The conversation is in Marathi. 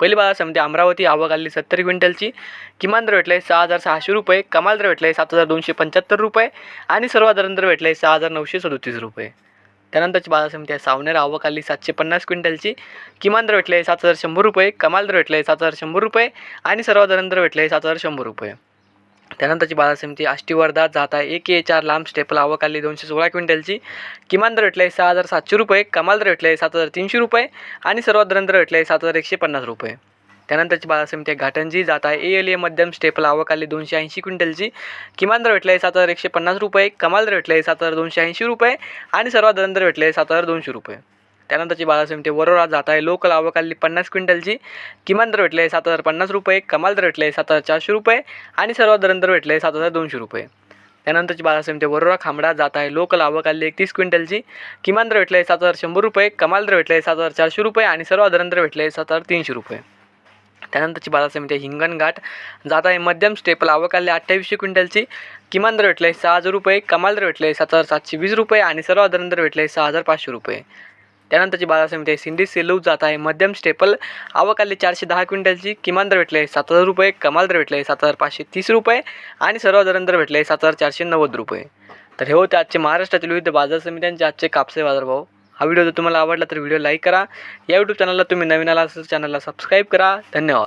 पहिली बाजार समिती अमरावती आवक आली सत्तर क्विंटलची. किमान दर भेटला आहे सहा हजार सहाशे रुपये कमाल दर भेटला आहे सात हजार दोनशे पंच्याहत्तर रुपये आणि सर्वाधारण दर भेटला आहे सहा हजार नऊशे सदोतीस रुपये. त्यानंतरची बाजार समिती आहे सावनेर आवक आली सातशे पन्नास क्विंटलची. किमान दर भेटले आहे सात हजार शंभर रुपये कमाल दर भेटले आहे सात हजार शंभर रुपये आणि सर्वाधारण दर भेटले आहे सात हजार शंभर रुपये. त्यानंतरची बाजार समिती आष्टी वर्धा जात आहे. एक ए चार लांब स्टेपल आवक आली दोनशे सोळा क्विंटलची. किमान दर भेटलं आहे सहा हजार सातशे रुपये कमाल दर भेटलं आहे सात हजार तीनशे रुपये आणि सर्वात दर भेटलं आहे सात हजार एकशे पन्नास रुपये. त्यानंतरची बाजार समिती आहे घाटंजी जात आहे. ए एल ए मध्यम स्टेपल आवक आली दोनशे ऐंशी क्विंटलची. किमान दर भेटलं आहे सात हजार एकशे पन्नास रुपये कमाल दर भेटलं आहे सात हजार दोनशे ऐंशी रुपये आणि सर्वात दर भेटले आहे सात हजार दोनशे रुपये. त्यानंतरची बाजार समिती वरोरा जात आहे. लोकल आवकाली पन्नास क्विंटलची. किमान दर भेटले सात हजार पन्नास रुपये. कमाल दर भेटले सात हजार चारशे रुपये. आणि सर्वाधारण दर भेटले सात हजार दोनशे रुपये. त्यानंतरची बाजार समिती वरोरा खांबडा जात आहे. लोकल आवकाली एकतीस क्विंटलची. किमान दर भेटले आहे सात हजार शंभर रुपये. कमाल दर भेटले सात हजार चारशे रुपये. आणि सर्वाधारण दर भेटले सात हजार तीनशे रुपये. त्यानंतरची बाजार समिती हिंगणघाट जात आहे. मध्यम स्टेपल आवकाले अठ्ठावीसशे क्विंटलची. किमान दर भेटले आहे सहा हजार रुपये. कमाल दर भेटले सात हजार सातशे वीस रुपये. आणि सर्वाधारण दर भेटले सहा हजार पाचशे रुपये. त्यानंतरची बाजार समिती आहे. सिंधी सेलू जात आहे. मध्यम स्टेपल आवक आली चारशे दहा क्विंटलची. किमान दर भेटले सात हजार रुपये. कमाल दर भेटले सात हजार पाचशे तीस रुपये. आणि सर्वाधारण दर भेटले सात हजार चारशे नव्वद रुपये. तर हे होते आजचे महाराष्ट्रातील विविध बाजार समित्यांचे आजचे कापसे बाजारभाव हा व्हिडिओ जर तुम्हाला आवडला तर व्हिडिओ लाईक करा. या यूट्यूब चॅनलला तुम्ही नवीन आला असेल चॅनलला सबस्क्राईब करा. धन्यवाद.